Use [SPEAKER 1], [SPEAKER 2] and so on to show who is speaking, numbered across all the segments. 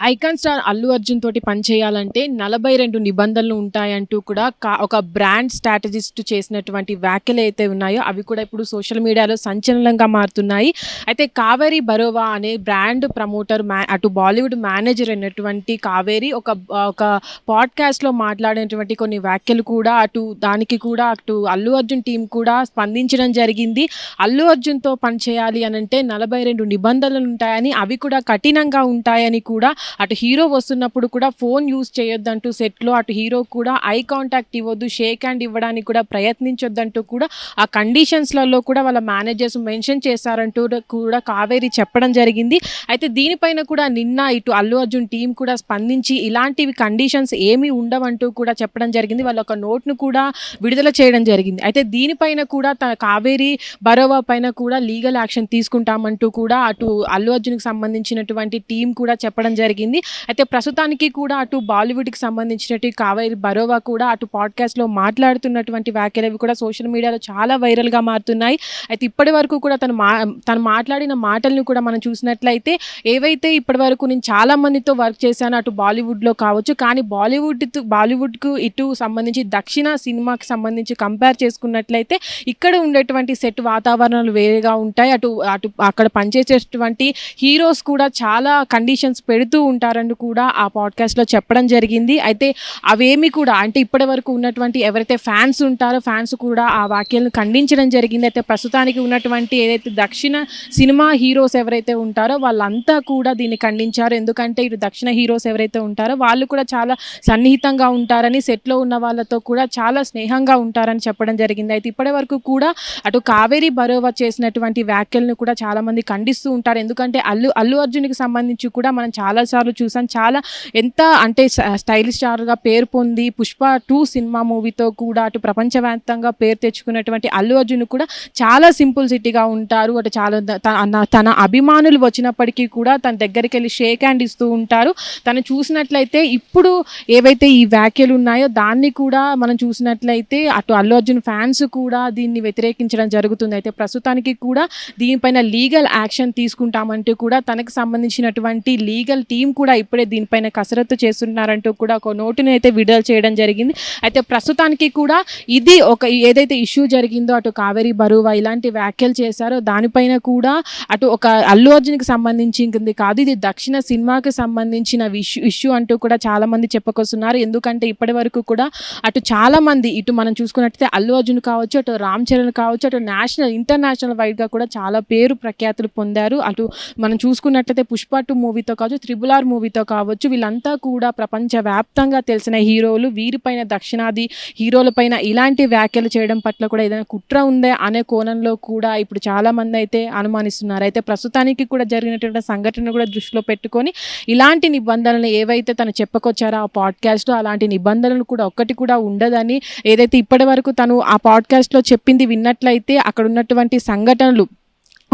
[SPEAKER 1] Icon star Allu Arjun తోటి పనిచేయాలంటే నలభై రెండు నిబంధనలు ఉంటాయంటూ కూడా కా ఒక బ్రాండ్ స్ట్రాటజిస్ట్ చేసినటువంటి వ్యాఖ్యలు అయితే ఉన్నాయో అవి కూడా ఇప్పుడు సోషల్ మీడియాలో సంచలనంగా మారుతున్నాయి. అయితే కావేరి బరోవా అనే బ్రాండ్ ప్రమోటర్ మ్యా అటు బాలీవుడ్ మేనేజర్ అయినటువంటి కావేరి ఒక ఒక పాడ్కాస్ట్లో మాట్లాడినటువంటి కొన్ని వ్యాఖ్యలు కూడా అటు దానికి కూడా అటు అల్లు అర్జున్ టీం కూడా స్పందించడం జరిగింది. అల్లు అర్జున్తో పనిచేయాలి అని అంటే నలభై రెండు నిబంధనలు ఉంటాయని అవి కూడా కఠినంగా ఉంటాయని కూడా అటు హీరో వస్తున్నప్పుడు కూడా ఫోన్ యూజ్ చేయొద్దంటూ సెట్లో అటు హీరో కూడా ఐ కాంటాక్ట్ ఇవ్వద్దు షేక్ హ్యాండ్ ఇవ్వడానికి కూడా ప్రయత్నించొద్దంటూ కూడా ఆ కండిషన్స్లలో కూడా వాళ్ళ మేనేజర్స్ మెన్షన్ చేశారంటూ కూడా కావేరి చెప్పడం జరిగింది. అయితే దీనిపైన కూడా నిన్న ఇటు అల్లు అర్జున్ టీం కూడా స్పందించి ఇలాంటివి కండిషన్స్ ఏమీ ఉండవంటూ కూడా చెప్పడం జరిగింది. వాళ్ళ ఒక నోట్ను కూడా విడుదల చేయడం జరిగింది. అయితే దీనిపైన కూడా తన కావేరి బరోవా పైన కూడా లీగల్ యాక్షన్ తీసుకుంటామంటూ కూడా అటు అల్లు అర్జున్కి సంబంధించినటువంటి టీం కూడా చెప్పడం జరిగింది. అయితే ప్రస్తుతానికి కూడా అటు బాలీవుడ్కి సంబంధించినట్టు కావేరి బరోవా కూడా అటు పాడ్కాస్ట్లో మాట్లాడుతున్నటువంటి వ్యాఖ్యలు అవి కూడా సోషల్ మీడియాలో చాలా వైరల్గా మారుతున్నాయి. అయితే ఇప్పటి వరకు కూడా తను మా తను మాట్లాడిన మాటలను కూడా మనం చూసినట్లయితే ఏవైతే ఇప్పటి వరకు నేను చాలా మందితో వర్క్ చేశాను అటు బాలీవుడ్లో కావచ్చు కానీ బాలీవుడ్ బాలీవుడ్కు ఇటు సంబంధించి దక్షిణ సినిమాకి సంబంధించి కంపేర్ చేసుకున్నట్లయితే ఇక్కడ ఉండేటువంటి సెట్ వాతావరణాలు వేరేగా ఉంటాయి. అటు అటు అక్కడ పనిచేసేటువంటి హీరోస్ కూడా చాలా కండిషన్స్ పెడుతూ ఉంటారని కూడా ఆ పాడ్కాస్ట్లో చెప్పడం జరిగింది. అయితే అవేమి కూడా అంటే ఇప్పటి వరకు ఉన్నటువంటి ఎవరైతే ఫ్యాన్స్ ఉంటారో ఫ్యాన్స్ కూడా ఆ వాక్యాలను ఖండించడం జరిగింది. అయితే ప్రస్తుతానికి ఉన్నటువంటి ఏదైతే దక్షిణ సినిమా హీరోస్ ఎవరైతే ఉంటారో వాళ్ళంతా కూడా దీన్ని ఖండించారు. ఎందుకంటే ఇటు దక్షిణ హీరోస్ ఎవరైతే ఉంటారో వాళ్ళు కూడా చాలా సన్నిహితంగా ఉంటారని సెట్లో ఉన్న వాళ్ళతో కూడా చాలా స్నేహంగా ఉంటారని చెప్పడం జరిగింది. అయితే ఇప్పటి వరకు కూడా అటు కావేరి బరోవా చేసినటువంటి వ్యాఖ్యలను కూడా చాలామంది ఖండిస్తూ ఉంటారు. ఎందుకంటే అల్లు అల్లు అర్జున్కి సంబంధించి కూడా మనం చాలా చాలాసార్లు చూసాను చాలా ఎంత అంటే స్టైలిష్ స్టార్గా పేరు పొంది పుష్ప టూ సినిమా మూవీతో కూడా అటు ప్రపంచవ్యాప్తంగా పేరు తెచ్చుకున్నటువంటి అల్లు అర్జున్ కూడా చాలా సింపుల్ సిటీగా ఉంటారు. అటు చాలా తన తన అభిమానులు వచ్చినప్పటికీ కూడా తన దగ్గరికి వెళ్ళి షేక్ హ్యాండ్ ఇస్తూ ఉంటారు. తను చూసినట్లయితే ఇప్పుడు ఏవైతే ఈ వ్యాఖ్యలు ఉన్నాయో దాన్ని కూడా మనం చూసినట్లయితే అటు అల్లు అర్జున్ ఫ్యాన్స్ కూడా దీన్ని వ్యతిరేకించడం జరుగుతుంది. అయితే ప్రస్తుతానికి కూడా దీనిపైన లీగల్ యాక్షన్ తీసుకుంటామంటూ కూడా తనకు సంబంధించినటువంటి లీగల్ టీం కూడా ఇప్పుడే దీనిపైన కసరత్తు చేస్తున్నారంటూ కూడా ఒక నోటుని అయితే విడుదల చేయడం జరిగింది. అయితే ప్రస్తుతానికి కూడా ఇది ఒక ఏదైతే ఇష్యూ జరిగిందో అటు కావేరి బరువా ఇలాంటి వ్యాఖ్యలు చేశారో దానిపైన కూడా అటు ఒక అల్లు అర్జున్కి సంబంధించింది కాదు ఇది దక్షిణ సినిమాకి సంబంధించిన ఇష్యూ ఇష్యూ అంటూ కూడా చాలామంది చెప్పుకొస్తున్నారు. ఎందుకంటే ఇప్పటి వరకు కూడా అటు చాలా మంది ఇటు మనం చూసుకున్నట్టయితే అల్లు అర్జున్ కావచ్చు అటు రామ్ చరణ్ కావచ్చు అటు నేషనల్ ఇంటర్నేషనల్ వైడ్గా కూడా చాలా పేరు ప్రఖ్యాతులు పొందారు. అటు మనం చూసుకున్నట్లయితే పుష్ప టూ మూవీతో కావచ్చు త్రిబుల్ ఆర్ మూవీతో కావచ్చు వీళ్ళంతా కూడా ప్రపంచవ్యాప్తంగా తెలిసిన హీరోలు వీరిపైన దక్షిణాది హీరోలపైన ఇలాంటి వ్యాఖ్యలు చేయడం పట్ల కూడా ఏదైనా కుట్ర ఉందే అనే కోణంలో కూడా ఇప్పుడు చాలా మంది అయితే అనుమానిస్తున్నారు. అయితే ప్రస్తుతానికి కూడా జరిగినటువంటి సంఘటన కూడా దృష్టిలో పెట్టుకొని ఇలాంటి నిబంధనలు ఏవైతే తను చెప్పుకొచ్చారో ఆ పాడ్కాస్ట్లో అలాంటి నిబంధనలు కూడా ఒక్కటి కూడా ఉండదని ఏదైతే ఇప్పటి వరకు తను ఆ పాడ్కాస్ట్లో చెప్పింది విన్నట్లయితే అక్కడ ఉన్నటువంటి సంఘటనలు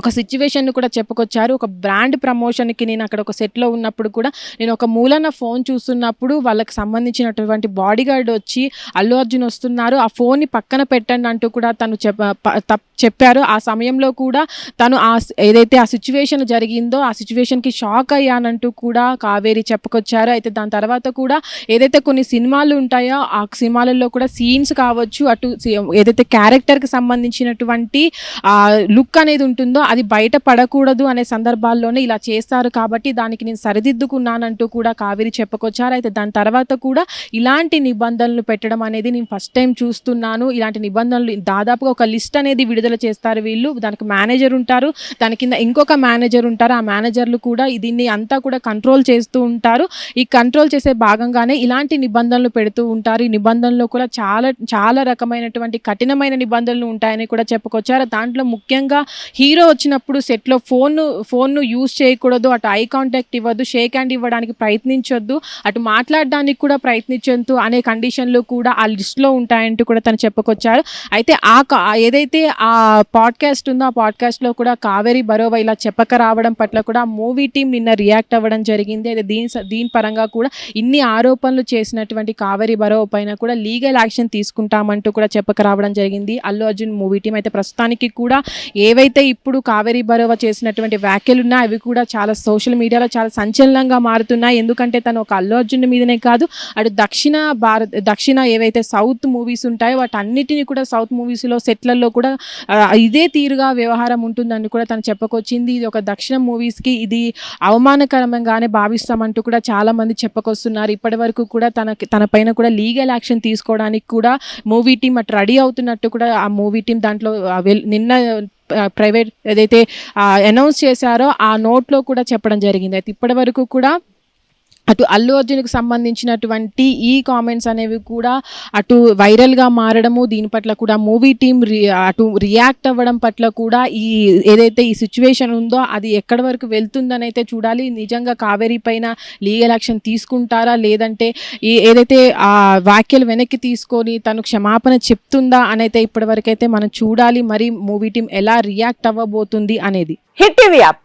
[SPEAKER 1] ఒక సిచ్యువేషన్ కూడా చెప్పుకొచ్చారు. ఒక బ్రాండ్ ప్రమోషన్కి నేను అక్కడ ఒక సెట్లో ఉన్నప్పుడు కూడా నేను ఒక మూలన ఫోన్ చూస్తున్నప్పుడు వాళ్ళకి సంబంధించినటువంటి బాడీ గార్డ్ వచ్చి అల్లు అర్జున్ వస్తున్నారు ఆ ఫోన్ని పక్కన పెట్టండి అంటూ కూడా తను చెప్ప తప్- చెప్పారు. ఆ సమయంలో కూడా తను ఆ ఏదైతే ఆ సిచ్యువేషన్ జరిగిందో ఆ సిచ్యువేషన్కి షాక్ అయ్యానంటూ కూడా కావేరి చెప్పుకొచ్చారు. అయితే దాని తర్వాత కూడా ఏదైతే కొన్ని సినిమాలు ఉంటాయో ఆ సినిమాలలో కూడా సీన్స్ కావచ్చు అటు ఏదైతే క్యారెక్టర్కి సంబంధించినటువంటి లుక్ అనేది ఉంటుందో అది బయట పడకూడదు అనే సందర్భాల్లోనే ఇలా చేస్తారు కాబట్టి దానికి నేను సరిదిద్దుకున్నానంటూ కూడా కావేరి చెప్పుకొచ్చారు. అయితే దాని తర్వాత కూడా ఇలాంటి నిబంధనలు పెట్టడం అనేది నేను ఫస్ట్ టైం చూస్తున్నాను. ఇలాంటి నిబంధనలు దాదాపుగా ఒక లిస్ట్ అనేది విడుదల చేస్తారు వీళ్ళు. దానికి మేనేజర్ ఉంటారు. దాని కింద ఇంకొక మేనేజర్ ఉంటారు. ఆ మేనేజర్లు కూడా దీన్ని అంతా కూడా కంట్రోల్ చేస్తూ ఉంటారు. ఈ కంట్రోల్ చేసే భాగంగానే ఇలాంటి నిబంధనలు పెడుతూ ఉంటారు. ఈ నిబంధనలు కూడా చాలా చాలా రకమైనటువంటి కఠినమైన నిబంధనలు ఉంటాయని కూడా చెప్పుకొచ్చారు. దాంట్లో ముఖ్యంగా హీరో వచ్చినప్పుడు సెట్లో ఫోన్ ఫోన్ను యూజ్ చేయకూడదు అటు ఐ కాంటాక్ట్ ఇవ్వద్దు షేక్ హ్యాండ్ ఇవ్వడానికి ప్రయత్నించొద్దు అటు మాట్లాడడానికి కూడా ప్రయత్నించొద్దు అనే కండిషన్లు కూడా ఆ లిస్ట్లో ఉంటాయంటూ కూడా తను చెప్పుకొచ్చారు. అయితే ఆ కా- ఏదైతే ఆ పాడ్కాస్ట్ ఉందో ఆ పాడ్కాస్ట్లో కూడా కావేరి బరోవా ఇలా చెప్పక రావడం పట్ల కూడా మూవీ టీం నిన్న రియాక్ట్ అవ్వడం జరిగింది. అయితే దీని స- దీని పరంగా కూడా ఇన్ని ఆరోపణలు చేసినటువంటి కావేరి బరోవా పైన కూడా లీగల్ యాక్షన్ తీసుకుంటామంటూ కూడా చెప్పక రావడం జరిగింది. అల్లు అర్జున్ మూవీ టీం అయితే ప్రస్తుతానికి కూడా ఏవైతే ఇప్పుడు కావేరీ బరోవా చేసినటువంటి వ్యాఖ్యలు ఉన్నాయి. అవి కూడా చాలా సోషల్ మీడియాలో చాలా సంచలనంగా మారుతున్నాయి. ఎందుకంటే తను ఒక అల్లు అర్జున్ మీదనే కాదు అటు దక్షిణ భారత్ దక్షిణ ఏవైతే సౌత్ మూవీస్ ఉంటాయో వాటన్నిటిని కూడా సౌత్ మూవీస్లో సెట్లలో కూడా ఇదే తీరుగా వ్యవహారం ఉంటుందని కూడా తను చెప్పుకొచ్చింది. ఇది ఒక దక్షిణ మూవీస్కి ఇది అవమానకరంగానే భావిస్తామంటూ కూడా చాలామంది చెప్పుకొస్తున్నారు. ఇప్పటి వరకు కూడా తనకి తన పైన కూడా లీగల్ యాక్షన్ తీసుకోవడానికి కూడా మూవీ టీం అటు రెడీ అవుతున్నట్టు కూడా ఆ మూవీ టీం దాంట్లో నిన్న ప్రైవేట్ ఏదైతే అనౌన్స్ చేశారో ఆ నోట్లో కూడా చెప్పడం జరిగింది. అయితే ఇప్పటి వరకు కూడా అటు అల్లు అర్జున్కి సంబంధించినటువంటి ఈ కామెంట్స్ అనేవి కూడా అటు వైరల్గా మారడము దీని పట్ల కూడా మూవీ టీం రి అటు రియాక్ట్ అవ్వడం పట్ల కూడా ఈ ఏదైతే ఈ సిచ్యువేషన్ ఉందో అది ఎక్కడి వరకు వెళ్తుందని అయితే చూడాలి. నిజంగా కావేరీ పైన లీగల్ యాక్షన్ తీసుకుంటారా? లేదంటే ఈ ఏదైతే ఆ వ్యాఖ్యలు వెనక్కి తీసుకొని తను క్షమాపణ చెప్తుందా అనైతే ఇప్పటివరకైతే మనం చూడాలి. మరి మూవీ టీం ఎలా రియాక్ట్ అవ్వబోతుంది అనేది.
[SPEAKER 2] Hit TV app.